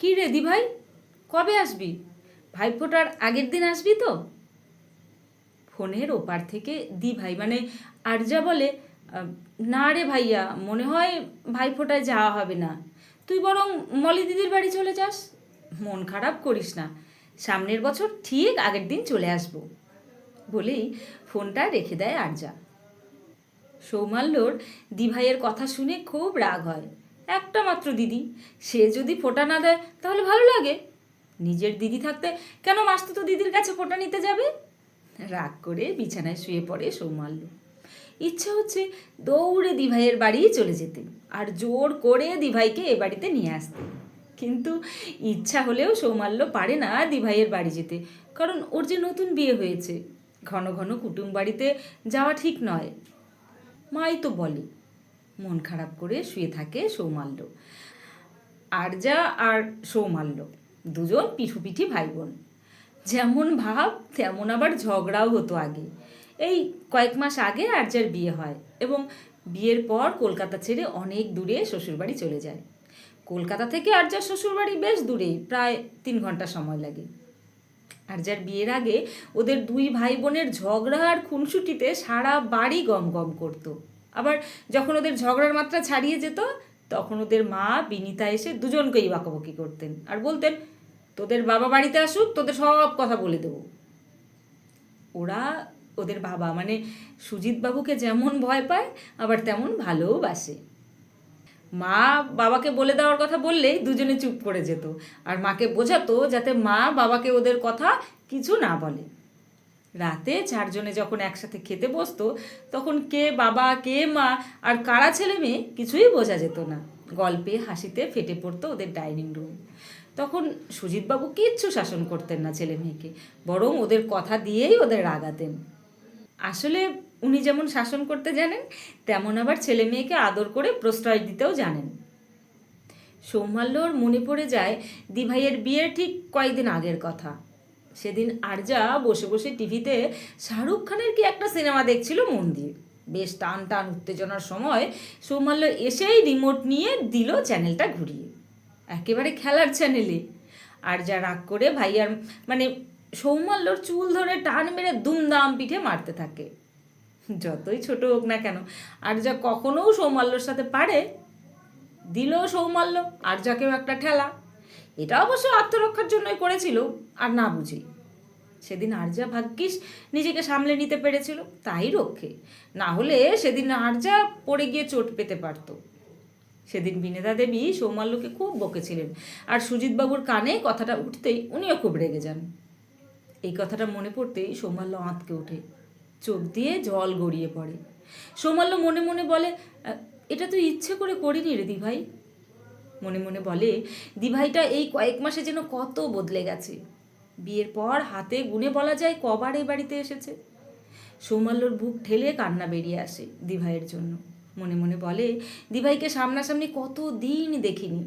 কী রে দি ভাই কবে আসবি? ভাইফোঁটার আগের দিন আসবি তো? ফোনের ওপার থেকে দি ভাই মানে আরজা বলে না রে ভাইয়া, মনে হয় ভাইফোঁটায় যাওয়া হবে না। তুই বরং মলি দিদির বাড়ি চলে যাস। মন খারাপ করিস না। সামনের বছর ঠিক আগের দিন চলে আসব। বলেই ফোনটা রেখে দেয় আরজা। সৌমাল্যর দিভাইয়ের কথা শুনে খুব রাগ হয়। একটা মাত্র দিদি। সে যদি ফোঁটা না দেয়, তাহলে ভালো লাগে। নিজের দিদি থাকতে কেন মাস্তুতো দিদির কাছে ফোঁটা নিতে যাবে? রাগ করে বিছানায় শুয়ে পড়ে সৌমাল্য ইচ্ছে হচ্ছে দৌড়ে দিভাইয়ের বাড়ি চলে যেতে আর জোর করে দিভাইকে এ বাড়িতে নিয়ে আসতে। কিন্তু ইচ্ছা হলেও সৌমাল্য পারে না দিভাইয়ের বাড়ি যেতে, কারণ ওর যে নতুন বিয়ে হয়েছে। ঘন ঘন কুটুম বাড়িতে যাওয়া ঠিক নয়। মাই তো বলে মন খারাপ করে শুয়ে থাকে সৌমাল্য। আরজা আর সৌমাল্য দুজন পিঠুপিঠি ভাই বোন যেমন ভাব, তেমন আবার ঝগড়াও হতো আগে। এই কয়েক মাস আগে আরজার বিয়ে হয় এবং বিয়ের পর কলকাতা ছেড়ে অনেক দূরে শ্বশুরবাড়ি চলে যায়। কলকাতা থেকে আরজার শ্বশুরবাড়ি বেশ দূরে প্রায় তিন ঘণ্টা সময় লাগে। আর যার বিয়ের আগে ওদের দুই ভাই বোনের ঝগড়া আর খুনসুটিতে সারা বাড়ি গম গম করতো। আবার যখন ওদের ঝগড়ার মাত্রা ছাড়িয়ে যেত, তখন ওদের মা, বিনিতা এসে দুজনকেই বাকাবকি করতেন। আর বলতেন, তোদের বাবা বাড়িতে আসুক, তোদের সব কথা বলে দেবো। ওরা ওদের বাবা মানে সুজিত বাবুকে যেমন ভয় পায়, আবার তেমন ভালোবাসে মা বাবাকে বলে দেওয়ার কথা বললেই দুজনে চুপ করে যেত। আর মাকে বোঝাতো যাতে মা বাবাকে ওদের কথা কিছু না বলে। রাতে চারজনে যখন একসাথে খেতে বসতো, তখন কে বাবা, কে মা আর কারা ছেলে মেয়ে কিছুই বোঝা যেত না। গল্পে হাসিতে ফেটে পড়তো ওদের ডাইনিং রুম। তখন সুজিতবাবু কিচ্ছু শাসন করতেন না ছেলে মেয়েকে, বরং ওদের কথা দিয়েই ওদের রাগাতেন। আসলে উনি যেমন শাসন করতে জানেন, তেমন আবার ছেলে মেয়েকে আদর করে প্রশ্রয় দিতেও জানেন। সৌমাল্যর মনে পড়ে যায়, দিভাইয়ের বিয়ের ঠিক কয়েকদিন আগের কথা। সেদিন আরজা বসে বসে টিভিতে শাহরুখ খানের কি একটা সিনেমা দেখছিল মন দিয়ে বেশ টান টান উত্তেজনার সময় সৌমাল্য এসেই রিমোট নিয়ে দিল চ্যানেলটা ঘুরিয়ে। একেবারে খেলার চ্যানেলে। আর যা রাগ করে ভাইয়ার মানে সৌমাল্যর চুল ধরে টান মেরে দুমদাম পিঠে মারতে থাকে। যতই ছোট হোক না কেন আর যা কখনো সৌমাল্যর সাথে পারে। দিল সৌমাল্য আর যাকেও একটা ঠেলা। এটা অবশ্য আত্মরক্ষার জন্যই করেছিল, আর না বুঝি। সেদিন আরজা ভাগ্যিস নিজেকে সামলে নিতে পেরেছিল, তাই রক্ষে। না হলে সেদিন আরজা পড়ে গিয়ে চোট পেতে পারতো। সেদিন বিনেতা দেবী সৌমাল্যকে খুব বকেছিলেন, আর সুজিতবাবুর কানে কথাটা উঠতেই উনিও খুব রেগে যান। এই কথাটা মনে পড়তেই সৌমাল্য আঁতকে ওঠে। চোখ দিয়ে জল গড়িয়ে পড়ে। সৌমাল্য মনে মনে বলে এটা তো ইচ্ছে করে করিনি রে দিভাই। মনে মনে বলে, দিভাইটা এই কয়েক মাসে যেন কত বদলে গেছে। বিয়ের পর হাতে গুনে বলা যায় কবার এই বাড়িতে এসেছে। সৌমাল্যর বুক ঠেলে কান্না বেরিয়ে আসে দিভাইয়ের জন্য। মনে মনে বলে, দিভাইকে সামনাসামনি কত দিন দেখিনি।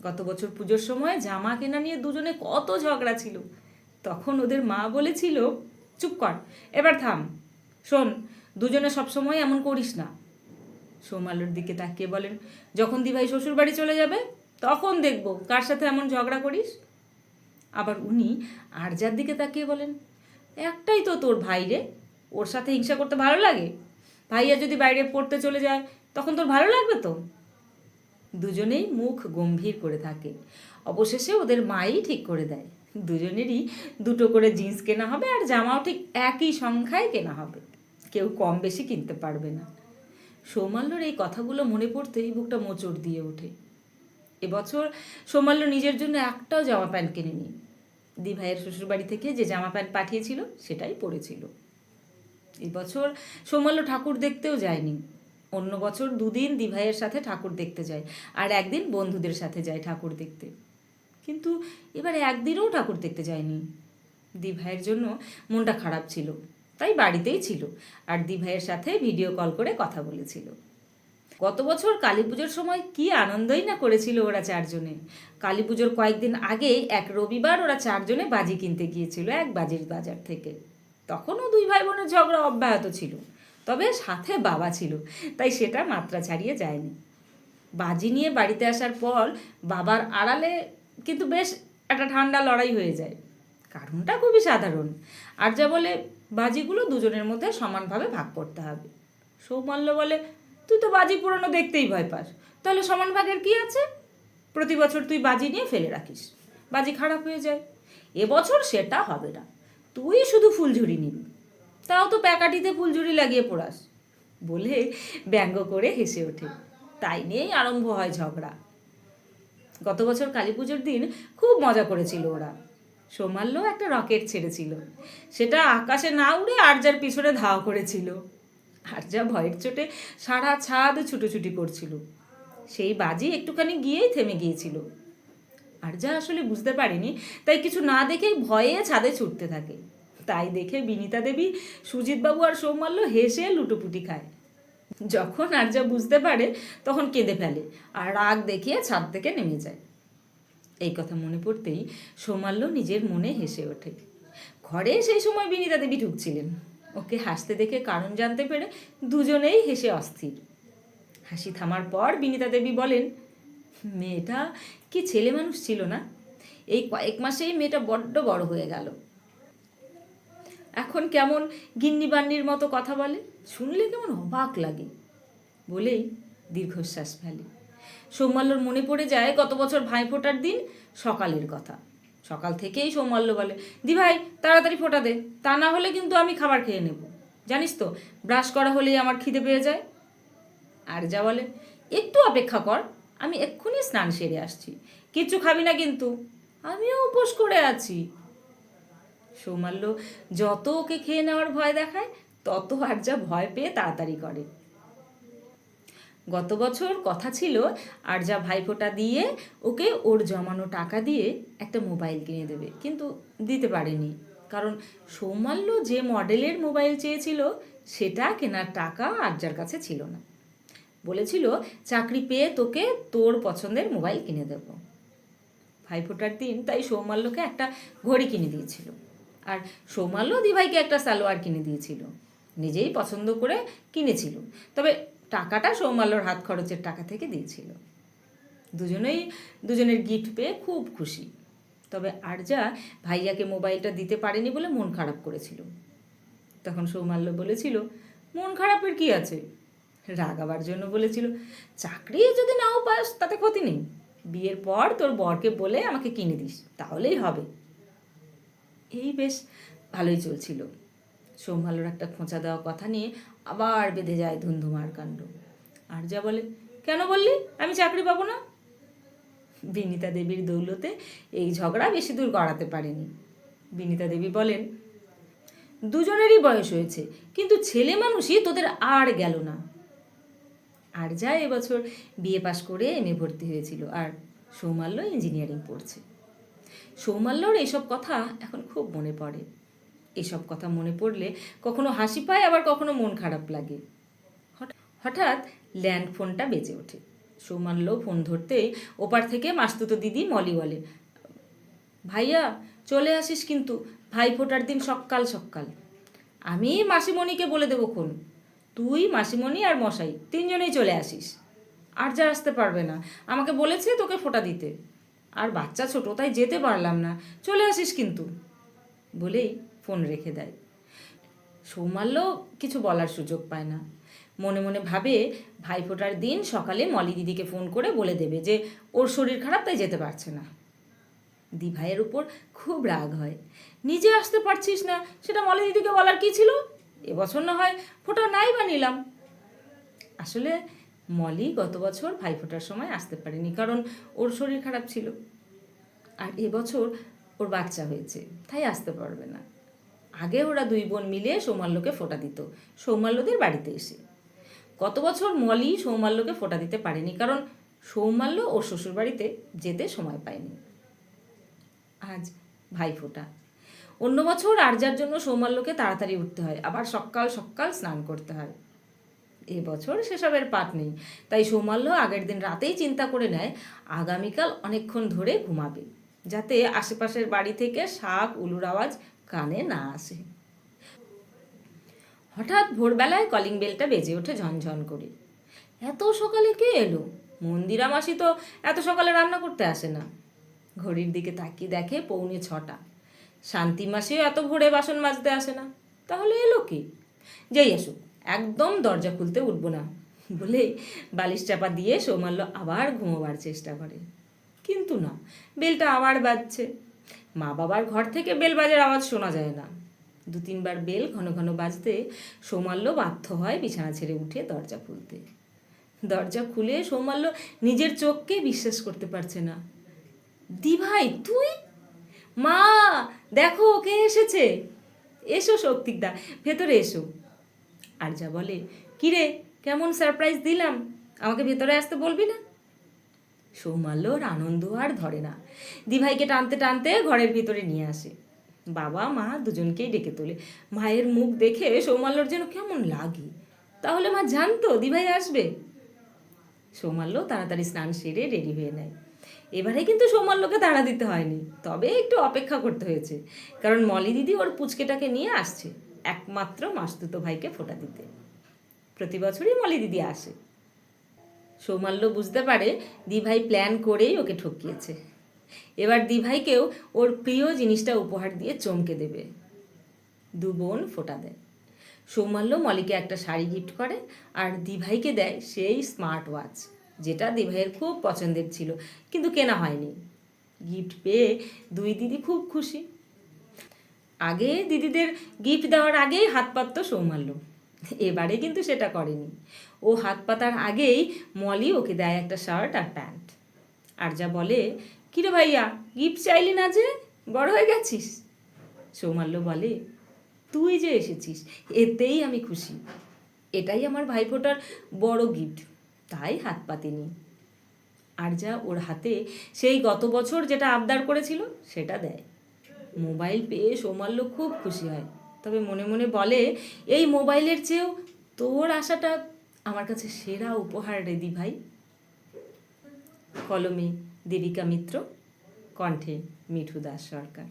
গত বছর পুজোর সময় জামা কেনা নিয়ে দুজনে কত ঝগড়া ছিল। তখন ওদের মা বলেছিল, চুপ কর, এবার থাম। শোন, দুজনে সবসময় এমন করিস না। সৌমাল্যর দিকে তাকিয়ে বলেন, যখন দিভাই শ্বশুর বাড়ি চলে যাবে, তখন দেখব কার সাথে এমন ঝগড়া করিস? আবার উনি আরজার দিকে তাকিয়ে বলেন, একটাই তো তোর ভাই রে, ওর সাথে হিংসা করতে ভালো লাগে? ভাইয়া যদি বাইরে পড়তে চলে যায়, তখন তোর ভালো লাগবে তো? দুজনেই মুখ গম্ভীর করে থাকে। অবশেষে ওদের মাই ঠিক করে দেয়। দুজনেরই দুটো করে জিন্স কেনা হবে আর জামাও ঠিক একই সংখ্যায় কেনা হবে। কেউ কম বেশি কিনতে পারবে না। সৌমাল্যর এই কথাগুলো মনে পড়তেই বুকটা মোচড় দিয়ে ওঠে। এবছর সৌমাল্য নিজের জন্য একটাও জামা প্যান্ট কেনেনি। দিভাইয়ের শ্বশুরবাড়ি থেকে যে জামা প্যান্ট পাঠিয়েছিল, সেটাই পরেছিল এবছর সৌমাল্য ঠাকুর দেখতেও যায়নি। অন্য বছর দুদিন দিভাইয়ের সাথে ঠাকুর দেখতে যায়, আর একদিন বন্ধুদের সাথে যায় ঠাকুর দেখতে। কিন্তু এবার একদিনও ঠাকুর দেখতে যায়নি। দিভাইয়ের জন্য মনটা খারাপ ছিল। তাই বাড়িতেই ছিল আর দিভাইয়ের সাথে ভিডিও কল করে কথা বলেছিল। গত বছর কালী পুজোর সময় কি আনন্দই না করেছিল ওরা চারজনে। কালী পুজোর কয়েকদিন আগেই এক রবিবার ওরা চারজনে বাজি কিনতে গিয়েছিল এক বাজির বাজার থেকে। তখনও দুই ভাই বোনের ঝগড়া অব্যাহত ছিল, তবে সাথে বাবা ছিল, তাই সেটা মাত্রা ছাড়িয়ে যায়নি। বাজি নিয়ে বাড়িতে আসার পর বাবার আড়ালে কিন্তু বেশ একটা ঠান্ডা লড়াই হয়ে যায়। কারণটা খুবই সাধারণ। আর যা বলে বাজিগুলো দুজনের মধ্যে সমানভাবে ভাগ করতে হবে। সৌমাল্য বলে, তুই তো বাজি পুরনো দেখতেই ভয় পাস। তাহলে সমান ভাগের কী আছে? প্রতি বছর তুই বাজি নিয়ে ফেলে রাখিস। বাজি খারাপ হয়ে যায়। এবছর সেটা হবে না। তুই শুধু ফুলঝুরি নিবি। তাও তো প্যাকাটিতে ফুলঝুরি লাগিয়ে পড়াস। বলে ব্যঙ্গ করে হেসে ওঠে। তাই নিয়েই আরম্ভ হয় ঝগড়া। গত বছর কালী পুজোর দিন খুব মজা করেছিল ওরা। সোমাল্য একটা রকেট ছেড়েছিল। সেটা আকাশে না উড়ে আরজার পিছনে ধাওয়া করেছিল। আরজা ভয়ের চোটে সারা ছাদ ছুটোছুটি করছিল। সেই বাজি একটুখানি গিয়েই থেমে গিয়েছিল। আরজা আসলে বুঝতে পারেনি, তাই কিছু না দেখেই ভয়ে ছাদে ছুটতে থাকে। তাই দেখে বিনিতা দেবী, সুজিতবাবু আর সৌমাল্য হেসে লুটোপুটি খায়। যখন আরজা বুঝতে পারে, তখন কেঁদে ফেলে আর রাগ দেখিয়ে ছাদ থেকে নেমে যায়। এই কথা মনে পড়তেই সৌমাল্য নিজের মনে হেসে ওঠে। ঘরে সেই সময় বিনিতা দেবী ঢুকছিলেন। ওকে হাসতে দেখে কারণ জানতে পেরে দুজনেই হেসে অস্থির। হাসি থামার পর বিনিতা দেবী বলেন, মেয়েটা কি ছেলে মানুষ ছিল না? এই কয়েক মাসেই মেয়েটা বড্ড বড় হয়ে গেল। এখন কেমন গিন্নি বান্নির মতো কথা বলে? শুনলে কেমন অবাক লাগে। বলেই দীর্ঘশ্বাস ফেলে। সৌমাল্যর মনে পড়ে যায় গত বছর ভাই ফোটার দিন? সকালের কথা। সকাল থেকেই সৌমাল্য বলে, দি ভাই, তাড়াতাড়ি ফোটা দে, তা না হলে কিন্তু আমি খাবার খেয়ে নেব। জানিস তো, ব্রাশ করা হলেই আমার খিদে পেয়ে যায়। আর যা বলে, একটু অপেক্ষা কর, আমি এক্ষুনি স্নান সেরে আসছি। কিচ্ছু খাবি না কিন্তু, আমিও উপোস করে আছি। সৌমাল্য যত ওকে খেয়ে নেওয়ার ভয় দেখায়, তত আর যা ভয় পেয়ে তাড়াতাড়ি করে। গত বছর কথা ছিল আর যা ভাইফোঁটা দিয়ে ওকে ওর জমানো টাকা দিয়ে একটা মোবাইল কিনে দেবে, কিন্তু দিতে পারেনি। কারণ সৌমাল্য যে মডেলের মোবাইল চেয়েছিল, সেটা কেনার টাকা আরজার কাছে ছিল না। বলেছিল, চাকরি পেয়ে তোকে তোর পছন্দের মোবাইল কিনে দেব। ভাইফোঁটার দিন তাই সৌমাল্যকে একটা ঘড়ি কিনে দিয়েছিল। আর সৌমাল্য দিভাইকে একটা সালোয়ার কিনে দিয়েছিল। নিজেই পছন্দ করে কিনেছিল। তবে টাকাটা সৌমাল্যর হাত খরচের টাকা থেকে দিয়েছিল। দুজনেই, দুজনের গিফট পেয়ে খুব খুশি। তবে আরজা ভাইয়াকে মোবাইলটা দিতে পারেনি বলে মন খারাপ করেছিল। তখন সৌমাল্য বলেছিল, মন খারাপের কি আছে? রাগাবার জন্য বলেছিল, চাকরি যদি নাও পাস, তাতে ক্ষতি নেই। বিয়ের পর তোর বরকে বলে আমাকে কিনে দিস, তাহলেই হবে। এই বেশ ভালোই চলছিল। সৌমাল্যর একটা খোঁচা দেওয়া কথা নিয়ে আবার বেঁধে যায় ধুন্ধুমার কাণ্ড। আর যা বলে, কেন বললি? আমি চাকরি পাবো না? বিনিতা দেবীর দৌলতে এই ঝগড়া বেশি দূর গড়াতে পারেনি। বিনিতা দেবী বলেন, দুজনেরই বয়স হয়েছে, কিন্তু ছেলে মানুষই তোদের আর গেল না। আর যা এবছর বিয়ে পাশ করে এমএ ভর্তি হয়েছিল, আর সৌমাল্য ইঞ্জিনিয়ারিং পড়ছে। সৌমাল্যর এসব কথা এখন খুব মনে পড়ে। এসব কথা মনে পড়লে কখনো হাসি পায়, আবার কখনো মন খারাপ লাগে। হঠাৎ- ল্যান্ড ফোনটা বেজে ওঠে। সৌমাল্য ফোন ধরতেই ওপার থেকে মাস্তুতো দিদি মলি বলে, ভাইয়া, চলে আসিস কিন্তু, ভাই ফোটার দিন সকাল সকাল। আমি মাসিমণিকে বলে দেবো কোন তুই মাসিমণি আর মশাই, তিনজনেই চলে আসিস। আর যা আসতে পারবে না। আমাকে বলেছে তোকে ফোটা দিতে। আর বাচ্চা ছোট, তাই যেতে পারলাম না। চলে আসিস কিন্তু। বলেই ফোন রেখে দেয়। সৌমাল্য কিছু বলার সুযোগ পায় না। মনে মনে ভাবে, ভাইফোঁটার দিন সকালে মলি দিদিকে ফোন করে বলে দেবে যে, ওর শরীর খারাপ তাই যেতে পারছে না। দি ভাইয়ের উপর খুব রাগ হয়। নিজে আসতে পারছিস না, সেটা মলি দিদিকে বলার কি ছিল? এবছর না হয় ফোঁটা নাই বা নিলাম। আসলে মলি গত বছর ভাইফোঁটার সময় আসতে পারেনি, কারণ ওর শরীর খারাপ ছিল। আর এবছর ওর বাচ্চা হয়েছে, তাই আসতে পারবে না। আগে ওরা দুই বোন মিলে সৌমাল্যকে ফোটা দিত। সৌমাল্যদের বাড়িতে এসে। গত বছর মলি সৌমাল্যকে ফোটা দিতে পারেনি, কারণ সৌমাল্য ওর শ্বশুরবাড়িতে যেতে সময় পায়নি। আজ ভাই ফোঁটা। অন্য বছর আরজার জন্য সৌমাল্যকে তাড়াতাড়ি উঠতে হয়, আবার সকাল সকাল স্নান করতে হয়। এবছর সেসবের পাট নেই, তাই সৌমাল্য আগের দিন রাতেই চিন্তা করে নেয়, আগামীকাল অনেকক্ষণ ধরে ঘুমাবে, যাতে আশেপাশের বাড়ি থেকে শাক, উলুর আওয়াজ কানে না আসে। হঠাৎ ভোরবেলায় কলিং বেলটা বেজে ওঠে ঝনঝন করে। এত সকালে কে এলো? মন্দিরা মাসি তো এত সকালে রান্না করতে আসে না। ঘড়ির দিকে তাকিয়ে দেখে পৌনে ছটা। শান্তি মাসেও এত ভোরে বাসন মাজতে আসে না। তাহলে এলো কি? যেই আসুক, একদম দরজা খুলতে উঠবো না। বলে বালিশ চাপা দিয়ে সৌমাল্য আবার ঘুমোবার চেষ্টা করে। কিন্তু না বেলটা আবার বাজছে। মা বাবার ঘর থেকে বেল বাজার আওয়াজ শোনা যায় না। দু তিনবার বেল ঘন ঘন বাজতে সৌমাল্য বাধ্য হয় বিছানা ছেড়ে উঠে দরজা খুলতে। দরজা খুলে সৌমাল্য নিজের চোখকে বিশ্বাস করতে পারছে না। দি ভাই তুই? মা, দেখো কে এসেছে। এসো শক্তিকদা, ভেতরে এসো। আর যা বলে, কিরে, কেমন সারপ্রাইজ দিলাম? আমাকে ভেতরে আসতে বলবি না? সৌমাল্যর আনন্দ আর ধরে না। দিভাইকে টানতে টানতে ঘরের ভিতরে নিয়ে আসে। বাবা, মা দুজনকেই ডেকে তোলে। মায়ের মুখ দেখে সৌমাল্যর যেন কেমন লাগে। তাহলে মা জানতো দিভাই আসবে। সৌমাল্য তাড়াতাড়ি স্নান সেরে রেডি হয়ে নেয়। এবারে কিন্তু সৌমাল্যকে তাড়া দিতে হয়নি। তবে একটু অপেক্ষা করতে হয়েছে। কারণ মলি দিদি ওর পুচকেটাকে নিয়ে আসছে। একমাত্র মাসতুতো ভাইকে ফোটা দিতে। প্রতি বছরই মলি দিদি আসে। সৌমাল্য বুঝতে পারে দিভাই প্ল্যান করেই ওকে ঠকিয়েছে। এবার দিভাইকেও ওর প্রিয় জিনিসটা উপহার দিয়ে চমকে দেবে। দু বোন ফোটা দেয়। সৌমাল্য মলিকে একটা শাড়ি গিফট করে আর দিভাইকে দেয় সেই স্মার্ট ওয়াচ যেটা দিভাইয়ের খুব পছন্দের ছিল, কিন্তু কেনা হয়নি। গিফট পেয়ে দুই দিদি খুব খুশি। আগে দিদিদের গিফট দেওয়ার আগেই হাত পাতত সৌমাল্য। এবারে কিন্তু সেটা করেনি। ও হাত পাতার আগেই মলি ওকে দেয় একটা শার্ট আর প্যান্ট। আর যা বলে, কিরে ভাইয়া, গিফট চাইলি না যে? বড় হয়ে গেছিস? সৌমাল্য বলে, তুই যে এসেছিস, এতেই আমি খুশি। এটাই আমার ভাইফোঁটার বড় গিফট, তাই হাত পাতিনি। আর যা ওর হাতে সেই গত বছর যেটা আবদার করেছিল, সেটা দেয়। মোবাইল পেয়ে সৌমাল্য খুব খুশি হয়। তবে মনে মনে বলে, এই মোবাইলের চেয়েও তোর আশাটা আমার কাছে সেরা উপহার রেদি ভাই কলমে দেবিকা মিত্র, কণ্ঠে মিঠু দাস সরকার।